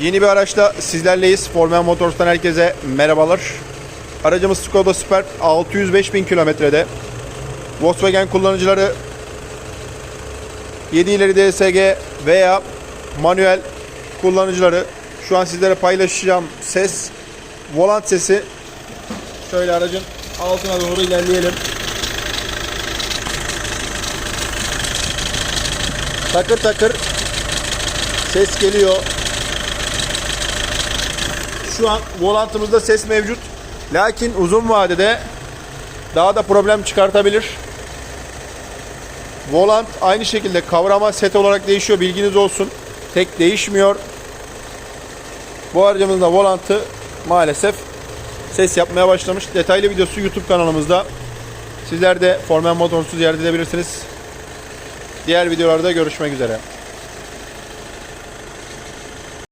Yeni bir araçla sizlerleyiz. Formen Motors'tan herkese merhabalar. Aracımız Skoda Superb 605 bin kilometrede. Volkswagen kullanıcıları 7 ileri DSG veya manuel kullanıcıları şu an sizlere paylaşacağım ses volant sesi şöyle aracın altına doğru ilerleyelim. Takır takır ses geliyor. Şu an volantımızda ses mevcut. Lakin uzun vadede daha da problem çıkartabilir. Volant aynı şekilde kavrama set olarak değişiyor. Bilginiz olsun. Tek değişmiyor. Bu aracımızın da volantı maalesef ses yapmaya başlamış. Detaylı videosu YouTube kanalımızda. Sizler de Formen Motors'u ziyaret edebilirsiniz. Diğer videolarda görüşmek üzere.